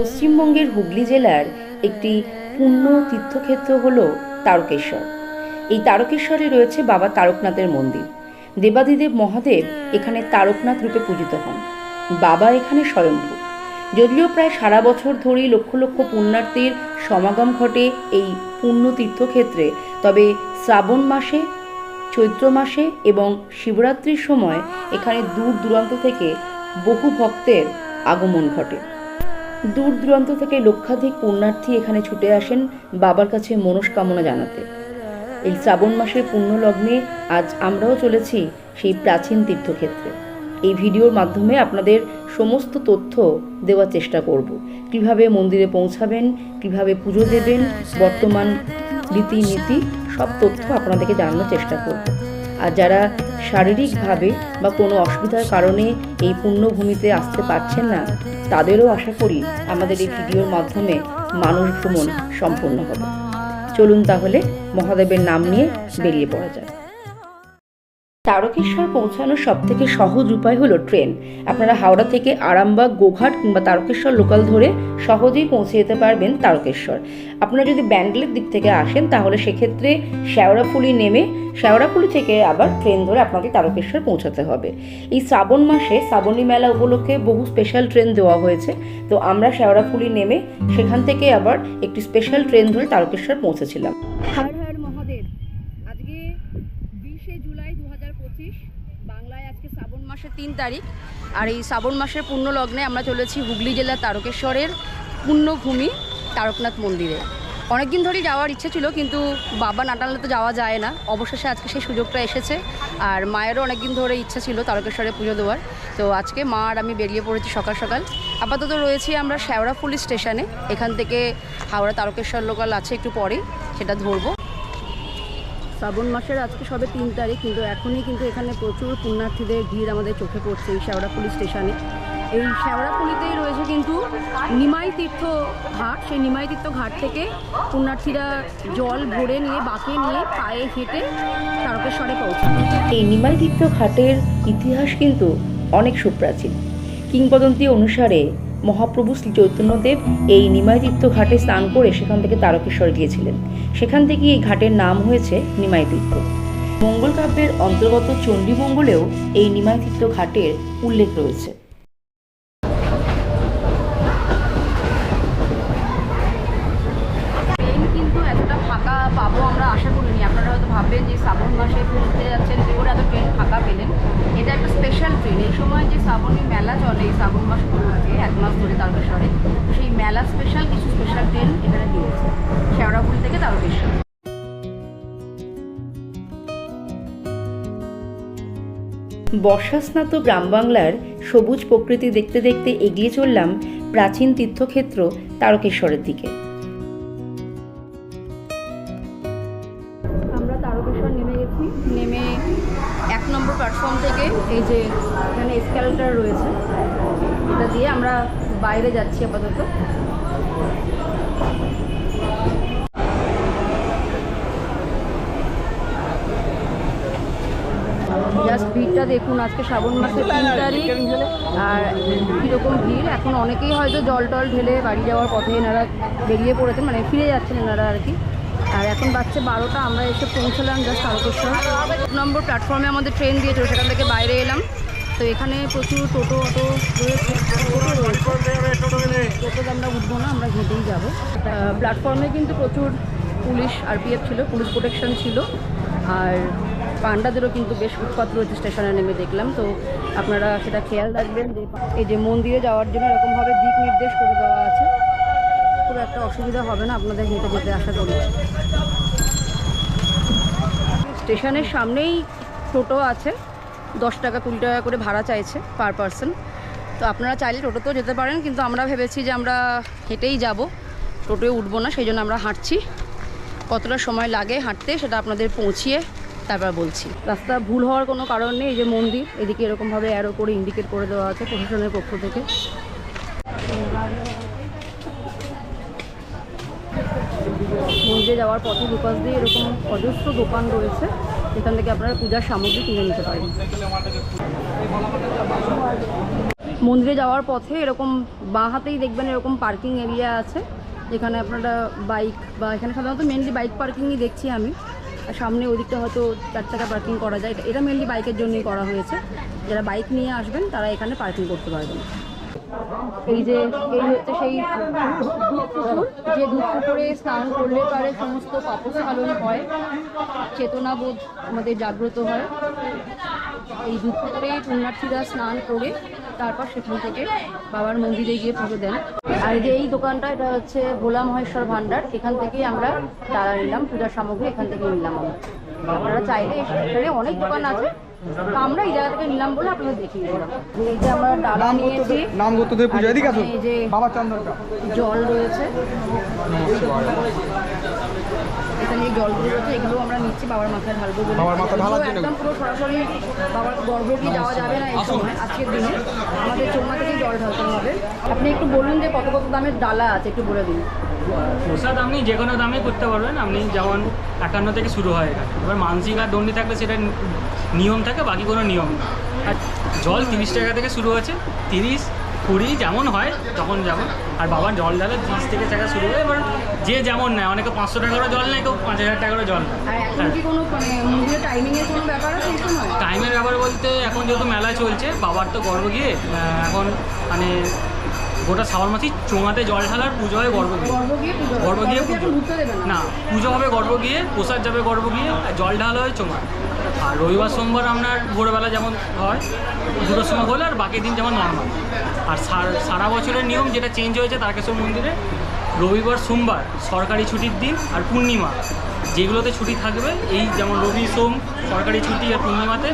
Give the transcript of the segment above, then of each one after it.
পশ্চিমবঙ্গের হুগলি জেলার একটি পূর্ণ তীর্থক্ষেত্র হল তারকেশ্বর। এই তারকেশ্বরে রয়েছে বাবা তারকনাথের মন্দির। দেবাদিদেব মহাদেব এখানে তারকনাথ রূপে পূজিত হন। বাবা এখানে স্বয়ম্ভূ। যদিও প্রায় সারা বছর ধরেই লক্ষ লক্ষ পুণ্যার্থীর সমাগম ঘটে এই পূর্ণ তীর্থক্ষেত্রে, তবে শ্রাবণ মাসে, চৈত্র মাসে এবং শিবরাত্রির সময় এখানে দূর দূরান্ত থেকে বহু ভক্তের আগমন ঘটে। দূর দূরান্ত থেকে লক্ষাধিক পুণ্যার্থী এখানে ছুটে আসেন বাবার কাছে মনস্কামনা জানাতে। এই শ্রাবণ মাসের পুণ্য লগ্নে আজ আমরাও চলেছি সেই প্রাচীন তীর্থক্ষেত্রে। এই ভিডিওর মাধ্যমে আপনাদের সমস্ত তথ্য দেওয়ার চেষ্টা করব। কীভাবে মন্দিরে পৌঁছাবেন, কীভাবে পুজো দেবেন, বর্তমান রীতিনীতি, সব তথ্য আপনাদেরকে জানানোর চেষ্টা করব। আর যারা শারীরিকভাবে বা কোনো অসুবিধার কারণে এই পুণ্যভূমিতে আসতে পারছেন না, তাদেরও আশা করি আমাদের এই ভিডিওর মাধ্যমে মানুষ ভ্রমণ সম্পূর্ণ হবে। চলুন তাহলে মহাদেবের নাম নিয়ে বেরিয়ে পড়া যায় তারকেশ্বর পৌঁছানোর সব থেকে সহজ উপায় হলো ট্রেন। আপনারা হাওড়া থেকে আরামবাগ, গোঘাট কিংবা তারকেশ্বর লোকাল ধরে সহজেই পৌঁছে যেতে পারবেন তারকেশ্বর। আপনারা যদি ব্যান্ডেলের দিক থেকে আসেন, তাহলে সেক্ষেত্রে শেওড়াফুলি নেমে শেওড়াফুলি থেকে আবার ট্রেন ধরে আপনাকে তারকেশ্বর পৌঁছাতে হবে। এই শ্রাবণ মাসে শ্রাবণী মেলা উপলক্ষে বহু স্পেশাল ট্রেন দেওয়া হয়েছে। তো আমরা শেওড়াফুলি নেমে সেখান থেকে আবার একটি স্পেশাল ট্রেন ধরে তারকেশ্বর পৌঁছেছিলাম হর হর মহাদেব আজকে বিশে জুলাই দু হাজার পঁচিশ বাংলায় আজকে শ্রাবণ মাসের তিন তারিখ। আর এই শ্রাবণ মাসের পূর্ণ লগ্নে আমরা চলেছি হুগলি জেলার তারকেশ্বরের পূর্ণভূমি তারকনাথ মন্দিরে। অনেকদিন ধরেই যাওয়ার ইচ্ছে ছিল, কিন্তু বাবা নাটালে তো যাওয়া যায় না। অবশেষে আজকে সেই সুযোগটা এসেছে। আর মায়েরও অনেকদিন ধরে ইচ্ছা ছিল তারকেশ্বরে পুজো দেওয়ার। তো আজকে মা আর আমি বেরিয়ে পড়েছি সকাল সকাল। আপাতত রয়েছি আমরা শেওড়াফুলি স্টেশনে। এখান থেকে হাওড়া তারকেশ্বর লোকাল আছে একটু পরেই, সেটা ধরবো। শ্রাবণ মাসের আজকে সবে তিন তারিখ, কিন্তু এখনই কিন্তু এখানে প্রচুর পুণ্যার্থীদের ভিড় আমাদের চোখে পড়ছে এই শেওড়াফুলি স্টেশনে। এই শেওড়াফুলিতেই রয়েছে কিন্তু নিমাই তীর্থ ঘাট। সেই নিমাই তীর্থ ঘাট থেকে পুণ্যার্থীরা জল ভরে নিয়ে, বাঁকে নিয়ে পায়ে হেঁটে তারকেশ্বরে পৌঁছায়। এই নিমাইতীর্থ ঘাটের ইতিহাস কিন্তু অনেক সুপ্রাচীন। কিংবদন্তি অনুসারে মহাপ্রভু শ্রী চৈতন্যদেব এই নিমাইতীর্থ ঘাটে স্নান করে সেখান থেকে তারকেশ্বর গিয়েছিলেন। সেখান থেকে এই ঘাটের নাম হয়েছে নিমাইতীর্থ মঙ্গল কাব্যের অন্তর্গত চণ্ডীমঙ্গলেও এই নিমাইতীর্থ ঘাটের উল্লেখ রয়েছে। কিন্তু এতটা ফাঁকা পাবো আমরা আশা করিনি। আপনারা হয়তো ভাববেন যে শ্রাবণ মাসে ঘুরতে যাচ্ছেন কি করে এত ট্রেন পেলেন। এটা একটা স্পেশাল ট্রেন এই সময় যে শ্রাবণী মেলা চলে, এই শ্রাবণ মাস উপলক্ষে এক মাস ধরে তারকেশ্বরে, সেই মেলা স্পেশাল কিছু স্পেশাল ট্রেন এখানে দিয়েছে। শেওড়াফুল থেকে তারকেশ্বর। বর্ষাস্নাত গ্রাম বাংলার সবুজ প্রকৃতি দেখতে দেখতে এগিয়ে চললাম প্রাচীন তীর্থক্ষেত্র তারকেশ্বরের দিকে। এই যে এখানে স্ক্যালেটার রয়েছে এটা দিয়ে আমরা বাইরে যাচ্ছি আপাতত। জাস্ট ভিড়টা দেখুন আজকে শ্রাবণ মাসের তিন তারিখ। আর কীরকম ভিড় এখন অনেকেই হয়তো জল টল ঢেলে বাড়ি যাওয়ার পথে এনারা বেরিয়ে পড়েছেন মানে ফিরে যাচ্ছেন এনারা আর কি। আর এখন বাচ্চা বারোটা, আমরা এসে পৌঁছলাম জাস্ট এক নম্বর প্ল্যাটফর্মে আমাদের ট্রেন দিয়েছিল, সেখান থেকে বাইরে এলাম। তো এখানে প্রচুর টোটো, অটো টোটোতে আমরা উঠবো না, আমরা হেঁটেই যাব। প্ল্যাটফর্মে কিন্তু প্রচুর পুলিশ আরপিএফ ছিল, পুলিশ প্রোটেকশন ছিল। আর পান্ডাদেরও কিন্তু বেশ উৎপাত রয়েছে স্টেশনে নেমে দেখলাম। তো আপনারা সেটা খেয়াল রাখবেন, এই যে মন্দিরে যাওয়ার জন্য এরকমভাবে দিক নির্দেশ করে দেওয়া আছে। খুব একটা অসুবিধা হবে না আপনাদের হেঁটে যেতে আশা করি। স্টেশনের সামনেই টোটো আছে, দশ টাকা কুড়ি টাকা করে ভাড়া চাইছে পার পারসন। তো আপনারা চাইলে টোটোতেও যেতে পারেন, কিন্তু আমরা ভেবেছি যে আমরা হেঁটেই যাব। টোটোয় উঠবো না, সেই জন্য আমরা হাঁটছি। কতটা সময় লাগে হাঁটতে সেটা আপনাদের পৌঁছিয়ে তারপর বলছি। রাস্তা ভুল হওয়ার কোনো কারণ নেই, এই যে মন্দির, এদিকে এরকমভাবে অ্যারো করে ইন্ডিকেট করে দেওয়া আছে প্রশাসনের পক্ষ থেকে। মন্দিরে যাওয়ার পথে দুপাশ দিয়ে এরকম অজস্র দোকান রয়েছে, যেখান থেকে আপনারা পূজার সামগ্রী কিনে নিতে পারেন। মন্দিরে যাওয়ার পথে এরকম বাঁ হাতেই দেখবেন এরকম পার্কিং এরিয়া আছে, যেখানে আপনারা বাইক বা এখানে সাধারণত মেনলি বাইক পার্কিংই দেখছি আমি। আর সামনে ওদিকটা হয়তো চার চাকা পার্কিং করা যায়। এটা- এটা মেনলি বাইকের জন্যই করা হয়েছে। যারা বাইক নিয়ে আসবেন, তারা এখানে পার্কিং করতে পারবেন। এই যে, এই হচ্ছে সেই যে দুধ পুকুরে স্নান করলে পারে সমস্ত পাপস্খলন হয়, চেতনাবোধ আমাদের জাগ্রত হয়। এই দুধ পুকুরে পুণ্যার্থীরা স্নান করে তারপর সেখান থেকে বাবার মন্দিরে গিয়ে পুজো দেন। আর যে এই দোকানটা, এটা হচ্ছে ভোলা মহেশ্বর ভান্ডার এখান থেকেই আমরা তারা নিলাম, পূজার সামগ্রী এখান থেকে নিলাম আমরা। আপনারা চাইলে এখানে অনেক দোকান আছে। আমরা এই জায়গা থেকে নিলাম বলে আপনাদের দেখিয়ে দিলাম। এই যে আমরা ডালা নাম নিয়েছি নাম করতে দেবে এদিকে আসুন। আর এখানে এই যে বাবা চন্দনটা। জল রয়েছে। এই জলগুলো রয়েছে এগুলো আমরা নিচ্ছি বাবার মাথায় ঢালবো বলে। বাবার মাথায় ঢালার জন্য? একদম পুরো সরাসরি বাবার গর্ভগৃহে যাওয়া যাবে না এই সময় আজকের দিনে। আমাদের চৌমা থেকেই জল ঢালতে হবে। আপনি একটু বলুন যে কত কত দামের ডালা আছে একটু বলে দিন। প্রসাদ আপনি যে কোনো দামে করতে পারবেন। আপনি যেমন একান্ন থেকে শুরু হয় এখানে এবার মানসিক আর দণ্ডি থাকলে সেটা নিয়ম থাকে বাকি কোনো নিয়ম না। আর জল তিরিশ টাকা থেকে শুরু হচ্ছে তিরিশ কুড়ি যেমন হয় তখন যেমন। আর বাবা জল ঢালে তিরিশ থেকে টাকা শুরু হয় এবার যে যেমন নেয় অনেকে পাঁচশো টাকারও জল নেয় কেউ পাঁচ হাজার টাকারও জল কোনো মানে টাইমের ব্যাপার বলতে এখন যেহেতু মেলা চলছে বাবার তো গর্ব গিয়ে এখন মানে গোটা শ্রাবণ মাসি চোঙাতে জল ঢালার পুজো হয় গর্ব গিয়ে গর্ভ গিয়ে পুজো না? পুজো হবে গর্ভ গিয়ে প্রসাদ যাবে গর্ভ গিয়ে আর জল ঢালা হয় চোঙা আর রবিবার সোমবার আপনার ভোরবেলা যেমন হয় দুটোর সময় হলে আর বাকি দিন যেমন নর্মাল আর সার- সারা বছরের নিয়ম যেটা চেঞ্জ হয়েছে তারকেশ্বর মন্দিরে রবিবার সোমবার সরকারি ছুটির দিন আর পূর্ণিমা। যেগুলোতে ছুটি থাকবে এই যেমন রবি সোম সরকারি ছুটি আর পূর্ণিমাতে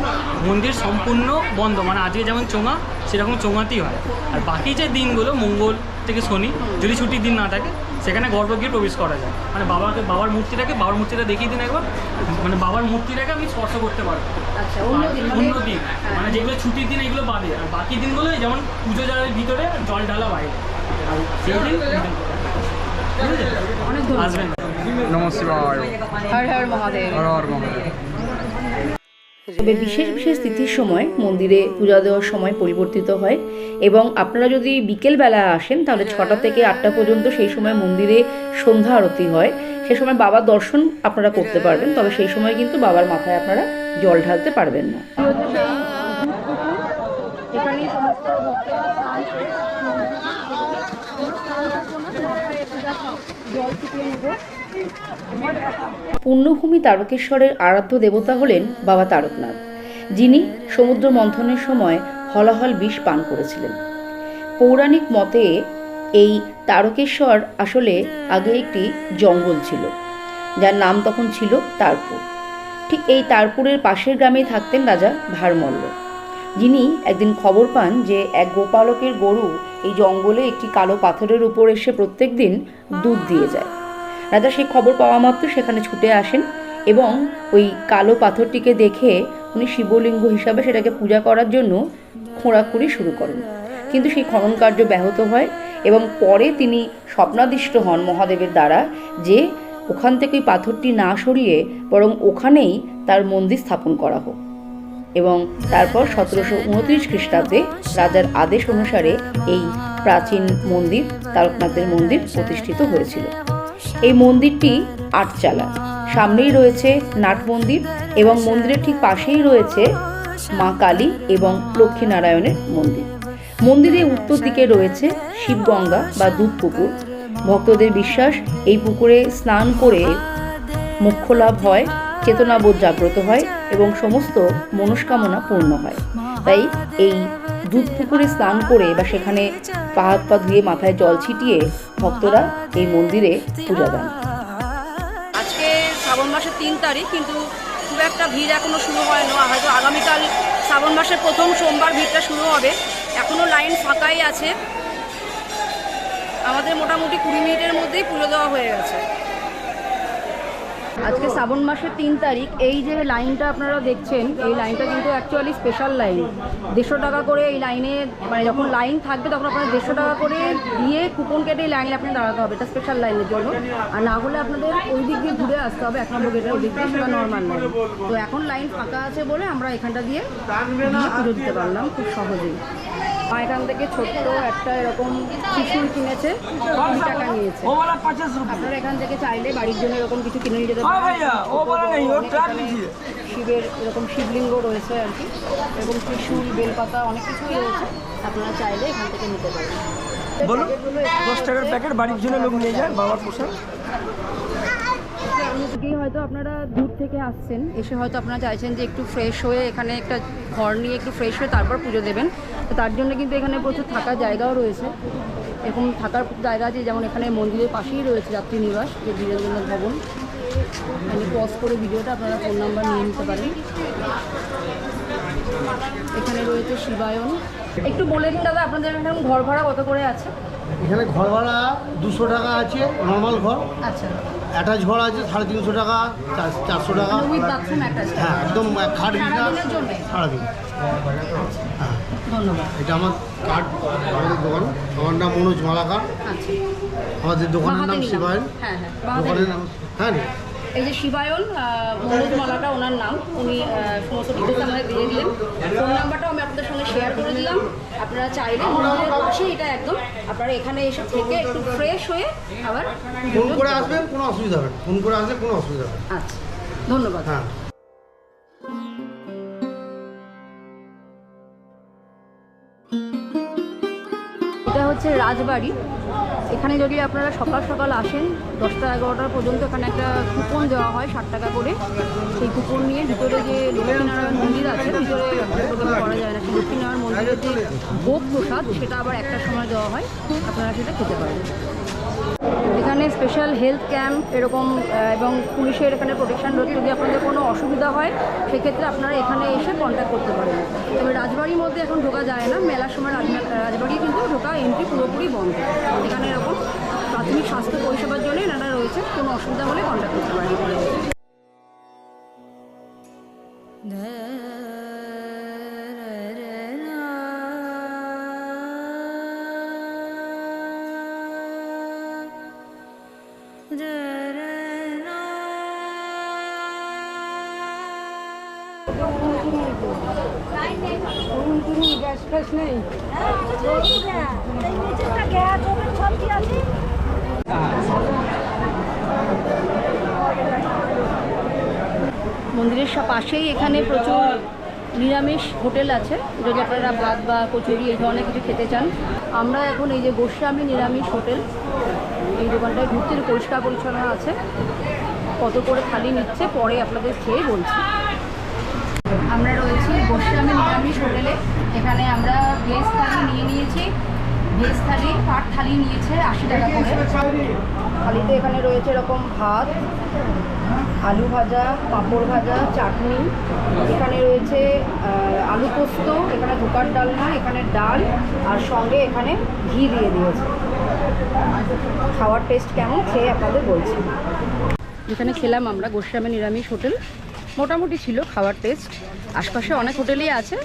মন্দির সম্পূর্ণ বন্ধ। মানে আজকে যেমন চোঙা সেরকম চোঙাতেই হয়। আর বাকি যে দিনগুলো মঙ্গল থেকে শনি যদি ছুটির দিন না থাকে সেখানে গর্ভ গিয়ে প্রবেশ করা যায়। মানে বাবাকে বাবার মূর্তিটাকে বাবার মূর্তিটা দেখিয়ে দিন একবার। মানে বাবার মূর্তিটাকে আমি স্পর্শ করতে পারব। আচ্ছা অন্য দিন। মানে যেগুলো ছুটির দিন এগুলো বাদে। আর বাকি দিনগুলো যেমন পুজো যাবে ভিতরে জল ঢালা বাইরে। আর সেই দিন অনেক আসবেন। নম শিবায় হর হর মহাদেব। হর হর মহাদেব। তবে বিশেষ বিশেষ তিথির সময় মন্দিরে পূজা দেওয়ার সময় পরিবর্তিত হয় এবং আপনারা যদি বিকেলবেলা আসেন তাহলে ছটা থেকে আটটা পর্যন্ত সেই সময় মন্দিরে সন্ধ্যা আরতি হয়। সে সময় বাবার দর্শন আপনারা করতে পারবেন তবে সেই সময় কিন্তু বাবার মাথায় আপনারা জল ঢালতে পারবেন না। জল পুণ্যভূমি তারকেশ্বরের আরাধ্য দেবতা হলেন বাবা তারকনাথ, যিনি সমুদ্র মন্থনের সময় হলাহল বিষ পান করেছিলেন। পৌরাণিক মতে এই তারকেশ্বর আসলে আগে একটি জঙ্গল ছিল, যার নাম তখন ছিল তারপুর। ঠিক এই তারপুরের পাশের গ্রামে থাকতেন রাজা ভারমল্ল, যিনি একদিন খবর পান যে এক গোপালকের গরু এই জঙ্গলে একটি কালো পাথরের উপর এসে প্রত্যেক দিন দুধ দিয়ে যায়। রাজা সেই খবর পাওয়া মাত্র সেখানে ছুটে আসেন এবং ওই কালো পাথরটিকে দেখে উনি শিবলিঙ্গ হিসাবে সেটাকে পূজা করার জন্য খোঁড়াখুঁড়ি শুরু করেন। কিন্তু সেই খনন কার্য ব্যাহত হয় এবং পরে তিনি স্বপ্নাদিষ্ট হন মহাদেবের দ্বারা যে ওখান থেকে ওই পাথরটি না সরিয়ে বরং ওখানেই তার মন্দির স্থাপন করা হোক এবং তারপর সতেরোশো উনত্রিশ খ্রিস্টাব্দে রাজার আদেশ অনুসারে এই প্রাচীন মন্দির, তারকনাথের মন্দির প্রতিষ্ঠিত হয়েছিল। এই মন্দিরটি আটচালা। সামনেই রয়েছে নাট মন্দির এবং মন্দিরের ঠিক পাশেই রয়েছে মা কালী এবং লক্ষ্মীনারায়ণের মন্দির। মন্দিরের উত্তর দিকে রয়েছে শিবগঙ্গা বা দুধ পুকুর ভক্তদের বিশ্বাস, এই পুকুরে স্নান করে মোক্ষ লাভ হয়, চেতনাবোধ জাগ্রত হয় এবং সমস্ত মনস্কামনা পূর্ণ হয়। তাই এই দুধ পুকুরে স্নান করে বা সেখানে পা হাত পা ধুয়ে মাথায় জল ছিটিয়ে ভক্তরা এই মন্দিরে পূজা দেন। আজকে শ্রাবণ মাসের তিন তারিখ, কিন্তু খুব একটা ভিড় এখনও শুরু হয় না। হয়তো আগামীকাল শ্রাবণ মাসের প্রথম সোমবার ভিড়টা শুরু হবে। এখনও লাইন ফাঁকাই আছে। আমাদের মোটামুটি কুড়ি মিনিটের মধ্যেই পুজো দেওয়া হয়ে গেছে। আজকে শ্রাবণ মাসের তিন তারিখ, এই যে লাইনটা আপনারা দেখছেন, এই লাইনটা কিন্তু অ্যাকচুয়ালি স্পেশাল লাইন। দেড়শো টাকা করে এই লাইনে মানে যখন লাইন থাকবে তখন আপনার দেড়শো টাকা করে দিয়ে কুপন কেটে এই লাইনে আপনি দাঁড়াতে হবে। এটা স্পেশাল লাইনের জন্য। আর না হলে আপনাদের ওই দিক দিয়ে ঘুরে আসতে হবে, এক নম্বর গেটের ওই দিক দিয়ে সেটা নর্মাল লাইন। তো এখন লাইন ফাঁকা আছে বলে আমরা এখানটা দিয়ে দিতে পারলাম খুব সহজেই। এখান থেকে ছোট্ট একটা এরকম ত্রিশূল কিনেছে কুড়ি টাকা নিয়েছে। আপনারা এখান থেকে চাইলে বাড়ির জন্য এরকম কিছু কিনে নিয়ে যেতে পারেন শিবের এরকম শিবলিঙ্গ রয়েছে আর কি। এরকম ত্রিশূল বেলপাতা অনেক কিছুই রয়েছে। আপনারা চাইলে এখান থেকে নিতে পারেন। বলুন দশ টাকার প্যাকেট বাড়ির জন্য লোক নিয়ে যায় বাবার পোশাক। থেকেই হয়তো আপনারা দূর থেকে আসছেন। এসে হয়তো আপনারা চাইছেন যে একটু ফ্রেশ হয়ে এখানে একটা ঘর নিয়ে একটু ফ্রেশ হয়ে তারপর পুজো দেবেন। তো তার জন্য কিন্তু এখানে প্রচুর থাকার জায়গাও রয়েছে। এরকম থাকার জায়গা আছে যেমন এখানে মন্দিরের পাশেই রয়েছে যাত্রী নিবাস যে বীরেন্দ্রনাথ ভবন। এখানে পজ করে ভিডিওটা আপনারা ফোন নাম্বার নিয়ে নিতে পারেন। এখানে রয়েছে শিবায়ন। একটু বলে দিন দাদা আপনাদের এখানে ঘর ভাড়া কত করে আছে? এখানে ঘর ভাড়া দুশো টাকা আছে নর্মাল ঘর। আচ্ছা। অ্যাটাচ ঘর আছে সাড়ে তিনশো টাকা চারশো টাকা। হ্যাঁ একদম খাট বিছানা সারাদিন। হ্যাঁ এটা আমার কার্ড আমাদের দোকান। আমার নাম মনোজ মালাকার। আচ্ছা। আমাদের দোকানের নাম। শিবায়ন। হ্যাঁ হ্যাঁ দোকানের নাম হ্যাঁ। এই যে শিবায়ন মনোজ মালাটা ওনার নাম। উনি সমস্ত ডিটেলস আমাদের দিয়ে দিলেন। ফোন নাম্বারটাও আমি আপনাদের সঙ্গে শেয়ার করে দিলাম। আপনারা চাইলে মন্দিরের পাশে এটা একদম আপনারা এখানে এসে থেকে একটু ফ্রেশ হয়ে আবার ফোন করে আসবেন কোনো অসুবিধা হবে ফোন করে আসলে কোনো অসুবিধা হবে আচ্ছা ধন্যবাদ। হ্যাঁ। এটা হচ্ছে রাজবাড়ি। এখানে যদি আপনারা সকাল সকাল আসেন, দশটা এগারোটা পর্যন্ত এখানে একটা কুপন দেওয়া হয়, ষাট টাকা করে। সেই কুপন নিয়ে ভিতরে যে লক্ষ্মীনারায়ণ মন্দির আছে, ভিতরে প্রবেশ করা যায় না, সেই লক্ষ্মীনারায়ণ মন্দিরের যে ভোগ প্রসাদ, সেটা আবার একটার সময় দেওয়া হয়। আপনারা সেটা খেতে পারেন। এখানে স্পেশাল হেলথ ক্যাম্প এরকম এবং পুলিশের এখানে প্রোটেকশন রয়েছে যদি আপনাদের কোনো অসুবিধা হয়, সেক্ষেত্রে আপনারা এখানে এসে কন্ট্যাক্ট করতে পারেন। তবে রাজবাড়ির মধ্যে এখন ঢোকা যায় না, মেলার সময় রাজবাড়ি কিন্তু ঢোকা এন্ট্রি পুরোপুরি বন্ধ। এখানে এরকম প্রাথমিক স্বাস্থ্য পরিষেবার জন্য এনারা রয়েছে কোনো অসুবিধা হলে কন্ট্যাক্ট করতে পারেন। মন্দিরের সা- পাশেই এখানে প্রচুর নিরামিষ হোটেল আছে। যদি আপনারা ভাত বা কচুরি, এই ধরনের কিছু খেতে চান। আমরা এখন এই যে গোস্বামী নিরামিষ হোটেল, এই দোকানটায় ঘুরতে পরিষ্কার পরিচ্ছন্ন আছে। কত করে থালি নিচ্ছে, পরে আপনাদের খেয়ে বলছি। আমরা রয়েছি গোস্বামী নিরামিষ হোটেলে। এখানে আমরা ভেজ থালি নিয়ে নিয়েছি। ভেজ থালি, পাট থালি নিয়েছে আশি টাকা করে। থালিতে এখানে রয়েছে এরকম ভাত, আলু ভাজা, পাঁপড় ভাজা, চাটনি। এখানে রয়েছে আলু পোস্ত, এখানে ধোকার ডালনা, এখানে ডাল, আর সঙ্গে এখানে ঘি দিয়ে দিয়েছে। খাওয়ার টেস্ট কেমন, খেয়ে আপনাদের বলছি। এখানে খেলাম আমরা গোস্বামী নিরামিষ হোটেল। মোটামুটি ছিল খাওয়ার টেস্ট আশপাশে অনেক হোটেলই আছে।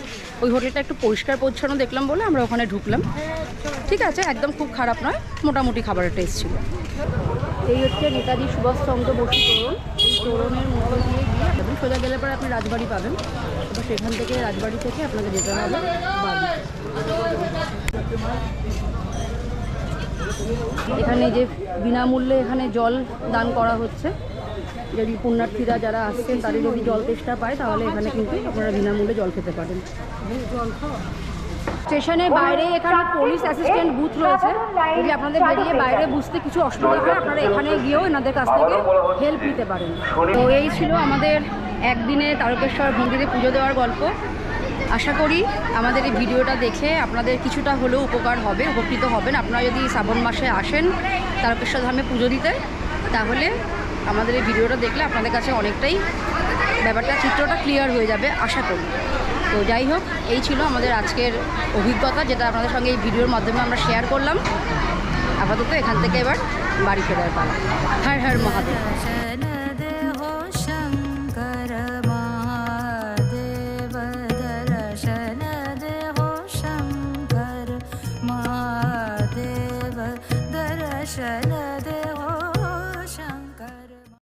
ওই হোটেলটা একটু পরিষ্কার পরিচ্ছন্ন দেখলাম বলে আমরা ওখানে ঢুকলাম। ঠিক আছে, একদম খুব খারাপ নয়, মোটামুটি খাবারের টেস্ট ছিল। এই হচ্ছে নেতাজি সুভাষচন্দ্র বসু তোরণ। এই তোরণের মধ্যে দিয়ে গিয়ে আপনি সোজা গেলে পরে আপনি রাজবাড়ি পাবেন। তো সেখান থেকে রাজবাড়ি থেকে আপনাকে যেতে হবে এখানে যে বিনামূল্যে এখানে জল দান করা হচ্ছে। যদি পুণ্যার্থীরা যারা আসছেন, তাদের যদি জল তেষ্টা পায়, তাহলে এখানে কিন্তু আপনারা বিনামূল্যে জল খেতে পারেন। স্টেশনের বাইরে এখানে পুলিশ অ্যাসিস্ট্যান্ট বুথ রয়েছে। যদি আপনাদের বেরিয়ে বাইরে বুঝতে কিছু অসুবিধা হয়, আপনারা এখানে গিয়েও এনাদের কাছ থেকে হেল্প নিতে পারেন। তো এই ছিল আমাদের একদিনে তারকেশ্বর মন্দিরে পুজো দেওয়ার গল্প। আশা করি আমাদের এই ভিডিওটা দেখে আপনাদের কিছুটা হলেও উপকার হবে, উপকৃত হবেন। আপনারা যদি শ্রাবণ মাসে আসেন তারকেশ্বর ধামে পুজো দিতে, তাহলে আমাদের এই ভিডিওটা দেখলে আপনাদের কাছে অনেকটাই ব্যাপারটা, চিত্রটা ক্লিয়ার হয়ে যাবে, আশা করি। তো যাই হোক, এই ছিল আমাদের আজকের অভিজ্ঞতা, যেটা আপনাদের সঙ্গে এই ভিডিওর মাধ্যমে আমরা শেয়ার করলাম। আপাতত এখান থেকে এবার বাড়ি ফেরার পালা। হর হর মহাদেব।